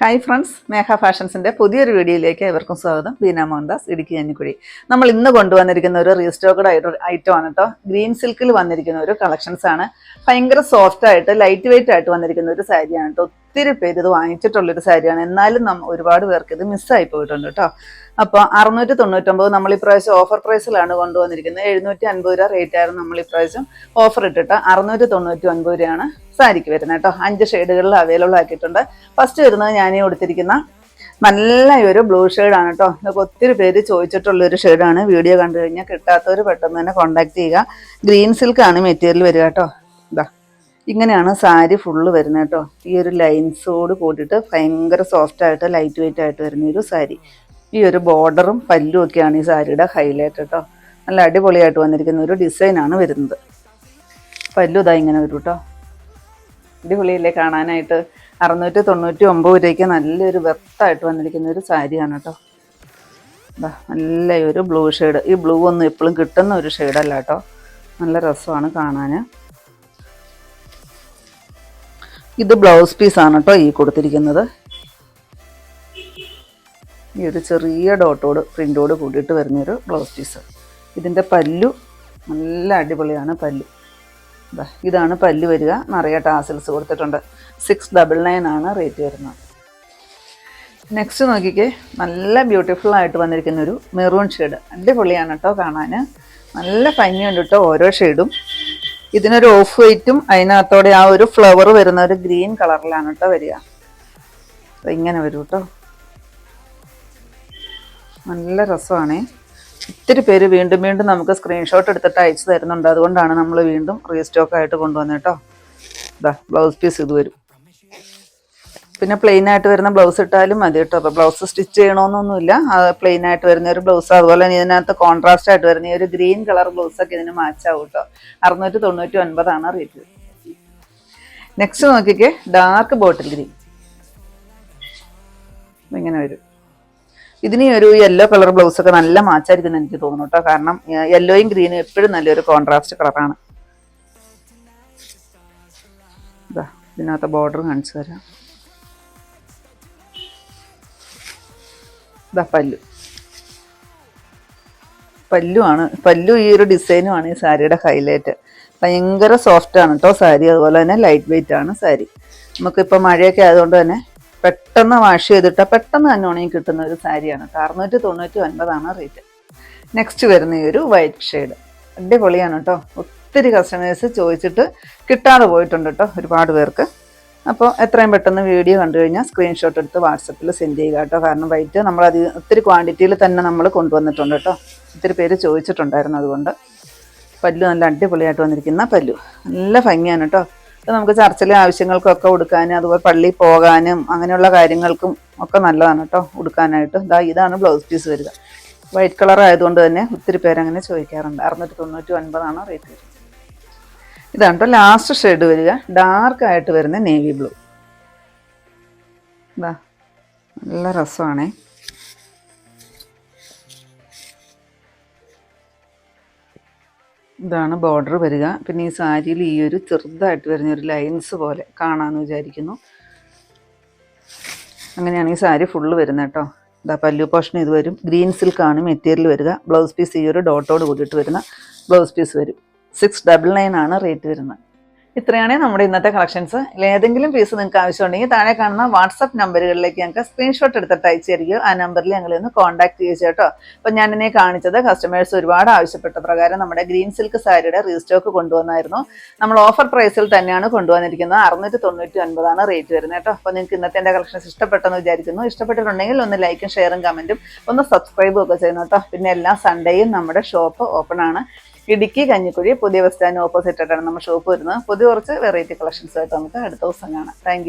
Hi friends മേഘ ഫാഷൻസിന്റെ പുതിയൊരു വീഡിയോയിലേക്ക് എവർക്കും സ്വാഗതം. ബീന മോഹൻദാസ് ഇടുക്കി കഞ്ഞിക്കുഴി നമ്മൾ ഇന്ന് കൊണ്ടുവന്നിരിക്കുന്ന ഒരു റീസ്റ്റോക്കഡ് ആയിട്ട് ഐറ്റം ആണ് കേട്ടോ ഗ്രീൻ സിൽക്കിൽ വന്നിരിക്കുന്ന ഒരു കളക്ഷൻസ് ആണ്. ഭയങ്കര സോഫ്റ്റ് ആയിട്ട് ലൈറ്റ് വെയിറ്റ് ആയിട്ട് വന്നിരിക്കുന്ന ഒരു സാരിയാണ് കേട്ടോ ഒത്തിരി പേര് ഇത് വാങ്ങിച്ചിട്ടുള്ളൊരു സാരിയാണ്. എന്നാലും നമ്മ ഒരുപാട് പേർക്ക് ഇത് മിസ്സായി പോയിട്ടുണ്ട് കേട്ടോ അപ്പോൾ അറുന്നൂറ്റി തൊണ്ണൂറ്റൊമ്പത് നമ്മൾ ഇപ്രാവശ്യം ഓഫർ പ്രൈസിലാണ് കൊണ്ടുവന്നിരിക്കുന്നത്. എഴുന്നൂറ്റി അൻപത് രൂപ റേറ്റ് ആയിരുന്നു നമ്മൾ ഇപ്രാവശ്യം ഓഫർ ഇട്ടിട്ട് അറുന്നൂറ്റി തൊണ്ണൂറ്റി ഒൻപത് രൂപയാണ് സാരിക്ക് വരുന്നത് കേട്ടോ അഞ്ച് ഷെയ്ഡുകളിൽ അവൈലബിൾ ആക്കിയിട്ടുണ്ട്. ഫസ്റ്റ് വരുന്നത് ഞാൻ ഈ കൊടുത്തിരിക്കുന്ന നല്ല ഒരു ബ്ലൂ ഷെയ്ഡാണ് കേട്ടോ ഇതൊക്കെ ഒത്തിരി പേര് ചോദിച്ചിട്ടുള്ള ഒരു ഷെയ്ഡാണ് വീഡിയോ കണ്ടു കഴിഞ്ഞാൽ കിട്ടാത്തവർ പെട്ടെന്ന് തന്നെ കോൺടാക്ട് ചെയ്യുക. ഗ്രീൻ സിൽക്കാണ് മെറ്റീരിയൽ വരിക കേട്ടോ ഇതാ. ഇങ്ങനെയാണ് സാരി ഫുള്ള് വരുന്നത് കേട്ടോ. ഈ ഒരു ലൈൻസോട് കൂടിയിട്ട് ഭയങ്കര സോഫ്റ്റ് ആയിട്ട് ലൈറ്റ് വെയിറ്റ് ആയിട്ട് വരുന്ന ഒരു സാരി. ഈ ഒരു ബോർഡറും പല്ലും ഒക്കെയാണ് ഈ സാരിയുടെ ഹൈലൈറ്റ് കേട്ടോ. നല്ല അടിപൊളിയായിട്ട് വന്നിരിക്കുന്ന ഒരു ഡിസൈനാണ് വരുന്നത്. പല്ലു ഇതാ ഇങ്ങനെ വരും കേട്ടോ. അടിപൊളിയല്ലേ കാണാനായിട്ട്? അറുന്നൂറ്റി തൊണ്ണൂറ്റി ഒമ്പത് രൂപയ്ക്ക് നല്ലൊരു വെർത്തായിട്ട് വന്നിരിക്കുന്ന ഒരു സാരിയാണ് കേട്ടോ. നല്ല ഒരു ബ്ലൂ ഷെയ്ഡ് ഈ ബ്ലൂ ഒന്നും എപ്പോഴും കിട്ടുന്ന ഒരു ഷെയ്ഡല്ല കേട്ടോ. നല്ല രസമാണ് കാണാൻ ഇത് ബ്ലൗസ് പീസാണ് കേട്ടോ ഈ കൊടുത്തിരിക്കുന്നത്. ഈ ഒരു ചെറിയ ഡോട്ടോട് പ്രിന്റോട് കൂടിയിട്ട് വരുന്നൊരു ബ്ലൗസ് പീസ്. ഇതിന്റെ പല്ലു നല്ല അടിപൊളിയാണ് പല്ലു. ഇതാണ് പല്ല് വരിക. നിറയെ ടാസിൽസ് കൊടുത്തിട്ടുണ്ട്. സിക്സ് ഡബിൾ നയൻ ആണ് റേറ്റ് വരുന്നത്. നെക്സ്റ്റ് നോക്കിക്കേ. നല്ല ബ്യൂട്ടിഫുൾ ആയിട്ട് വന്നിരിക്കുന്ന ഒരു മെറൂൺ ഷെയ്ഡ് അടിപൊളിയാണ് കേട്ടോ കാണാൻ നല്ല ഭംഗിയുണ്ട് കേട്ടോ ഓരോ ഷെയ്ഡും ഇതിനൊരു ഓഫ് വൈറ്റും അതിനകത്തോടെ ആ ഒരു ഫ്ലവർ വരുന്ന ഒരു ഗ്രീൻ കളറിലാണ് കേട്ടോ വരിക. ഇങ്ങനെ വരും കേട്ടോ നല്ല രസമാണേ. ഒത്തിരി പേര് വീണ്ടും വീണ്ടും നമുക്ക് സ്ക്രീൻഷോട്ട് എടുത്തിട്ട് അയച്ചു തരുന്നുണ്ട്. അതുകൊണ്ടാണ് നമ്മൾ വീണ്ടും റീസ്റ്റോക്കായിട്ട് കൊണ്ടുവന്നത് കേട്ടോ ഇതാ ബ്ലൗസ് പീസ് ഇത് വരും. പിന്നെ പ്ലെയിൻ ആയിട്ട് വരുന്ന ബ്ലൗസ് ഇട്ടാലും മതി കേട്ടോ. അപ്പോൾ ബ്ലൗസ് സ്റ്റിച്ച് ചെയ്യണമെന്നൊന്നുമില്ല അത് പ്ലെയിൻ ആയിട്ട് വരുന്ന ഒരു ബ്ലൗസ് അതുപോലെ തന്നെ ഇതിനകത്ത് കോൺട്രാസ്റ്റ് ആയിട്ട് വരുന്ന ഒരു ഗ്രീൻ കളർ ബ്ലൗസ് ഒക്കെ ഇതിന് മാച്ച് ആവും കേട്ടോ. അറുന്നൂറ്റി തൊണ്ണൂറ്റി ഒൻപതാണ് റേറ്റ് നെക്സ്റ്റ് നോക്കിക്കേ ഡാർക്ക് ബോട്ടിൽ ഗ്രീൻ ഇങ്ങനെ വരും. ഇതിന് ഒരു യെല്ലോ കളർ ബ്ലൗസ് ഒക്കെ നല്ല മാച്ച് മാച്ചായിരിക്കും എനിക്ക് തോന്നുന്നു കേട്ടോ. കാരണം യെല്ലോയും ഗ്രീനും എപ്പോഴും നല്ലൊരു കോൺട്രാസ്റ്റ് കളറാണ് ഇതാ ഇതിനകത്ത് ബോർഡർ കാണിച്ചു തരാം. ഇതാ പല്ലു. പല്ലുമാണ് പല്ലു ഈ ഒരു ഡിസൈനുമാണ് ഈ സാരിയുടെ ഹൈലൈറ്റ് ഭയങ്കര സോഫ്റ്റ് ആണ് കേട്ടോ സാരി അതുപോലെ തന്നെ ലൈറ്റ് വെയിറ്റ് ആണ് സാരി. നമുക്കിപ്പോൾ മഴയൊക്കെ ആയതുകൊണ്ട് തന്നെ പെട്ടെന്ന് വാഷ് ചെയ്തിട്ടാൽ പെട്ടെന്ന് തന്നെ ഉണങ്ങി കിട്ടുന്ന ഒരു സാരിയാണ് അറുന്നൂറ്റി തൊണ്ണൂറ്റി ഒൻപതാണ് റേറ്റ് നെക്സ്റ്റ് വരുന്ന ഈ ഒരു വൈറ്റ് ഷെയ്ഡ് അടിപൊളിയാണ് കേട്ടോ ഒത്തിരി കസ്റ്റമേഴ്സ് ചോദിച്ചിട്ട് കിട്ടാതെ പോയിട്ടുണ്ട് കേട്ടോ ഒരുപാട് പേർക്ക്. അപ്പോൾ എത്രയും പെട്ടെന്ന് വീഡിയോ കണ്ടു കഴിഞ്ഞാൽ സ്ക്രീൻഷോട്ട് എടുത്ത് വാട്സപ്പിൽ സെൻഡ് ചെയ്യുക കേട്ടോ. കാരണം വൈറ്റ് നമ്മൾ അത് ഒത്തിരി ക്വാണ്ടിറ്റിയിൽ തന്നെ നമ്മൾ കൊണ്ടുവന്നിട്ടുണ്ട് കേട്ടോ. ഒത്തിരി പേര് ചോദിച്ചിട്ടുണ്ടായിരുന്നു അതുകൊണ്ട്. പല്ലു നല്ല അടിപൊളിയായിട്ട് വന്നിരിക്കുന്ന പല്ലു. നല്ല ഭംഗിയാണ് കേട്ടോ. ഇത് നമുക്ക് ചർച്ചിലെ ആവശ്യങ്ങൾക്കൊക്കെ ഉടുക്കാനും അതുപോലെ പള്ളിയിൽ പോകാനും അങ്ങനെയുള്ള കാര്യങ്ങൾക്കും ഒക്കെ നല്ലതാണ് കേട്ടോ ഉടുക്കാനായിട്ട്. ഇതാ ഇതാണ് ബ്ലൗസ് പീസ് വരിക. വൈറ്റ് കളർ ആയതുകൊണ്ട് തന്നെ ഒത്തിരി പേരങ്ങനെ ചോദിക്കാറുണ്ട്. അറുന്നൂറ്റി തൊണ്ണൂറ്റി ഒൻപതാണ് റേറ്റ് വരുന്നത്? ഇതാണ് കേട്ടോ ലാസ്റ്റ് ഷെയ്ഡ് വരിക. ഡാർക്ക് ആയിട്ട് വരുന്ന നേവി ബ്ലൂ ഇതാ നല്ല രസമാണേ. ഇതാണ് ബോർഡർ വരിക. പിന്നെ ഈ സാരിയിൽ ഈ ഒരു ചെറുതായിട്ട് വരുന്ന ഒരു ലൈൻസ് പോലെ കാണാമെന്ന് വിചാരിക്കുന്നു. അങ്ങനെയാണ് ഈ സാരി ഫുള്ള് വരുന്നത് കേട്ടോ ഇതാ പല്ലു പോഷൻ ഇത് വരും. ഗ്രീൻ സിൽക്കാണ് മെറ്റീരിയൽ വരിക. ബ്ലൗസ് പീസ് ഈ ഒരു ഡോട്ടോട് കൂടിയിട്ട് വരുന്ന ബ്ലൗസ് പീസ് വരും. സിക്സ് ഡബിൾ നയൻ ആണ് റേറ്റ് വരുന്നത്. ഇത്രയാണ് നമ്മുടെ ഇന്നത്തെ കളക്ഷൻസ് ഏതെങ്കിലും പീസ് നിങ്ങൾക്ക് ആവശ്യമുണ്ടെങ്കിൽ താഴെ കാണുന്ന വാട്സപ്പ് നമ്പറുകളിലേക്ക് ഞങ്ങൾക്ക് സ്ക്രീൻഷോട്ട് എടുത്തിട്ട് അയച്ചു തരികയോ ആ നമ്പറിൽ ഞങ്ങളെ ഒന്ന് കോൺടാക്ട് ചെയ്യുക കേട്ടോ. അപ്പോൾ ഞാൻ എന്നെ കാണിച്ചത് കസ്റ്റമേഴ്സ് ഒരുപാട് ആവശ്യപ്പെട്ട പ്രകാരം നമ്മുടെ ഗ്രീൻ സിൽക്ക് സാരിയുടെ റീസ്റ്റോക്ക് കൊണ്ടുവന്നായിരുന്നു. നമ്മൾ ഓഫർ പ്രൈസിൽ തന്നെയാണ് കൊണ്ടുവന്നിരിക്കുന്നത്. അറുന്നൂറ്റി തൊണ്ണൂറ്റി ഒൻപതാണ് റേറ്റ് വരുന്നത് കേട്ടോ. അപ്പോൾ നിങ്ങൾക്ക് ഇന്നത്തെ എന്റെ കളക്ഷൻസ് ഇഷ്ടപ്പെട്ടെന്ന് വിചാരിക്കുന്നു. ഇഷ്ടപ്പെട്ടിട്ടുണ്ടെങ്കിൽ ഒന്ന് ലൈക്കും ഷെയറും കമന്റും ഒന്ന് സബ്സ്ക്രൈബും ഒക്കെ ചെയ്യുന്നു കേട്ടോ. പിന്നെ എല്ലാ സൺഡേയും നമ്മുടെ ഷോപ്പ് ഓപ്പൺ ആണ്. ഇടുക്കി കഞ്ഞിക്കുഴി പുതിയ ബസ് സ്റ്റാൻഡ് ഓപ്പോസിറ്റ് ആയിട്ടാണ് നമ്മുടെ ഷോപ്പ് വരുന്നത്. പുതിയ കുറച്ച് വെറൈറ്റി കളക്ഷൻസ് ആയിട്ട് നമുക്ക് അടുത്ത ദിവസം കാണാം. താങ്ക്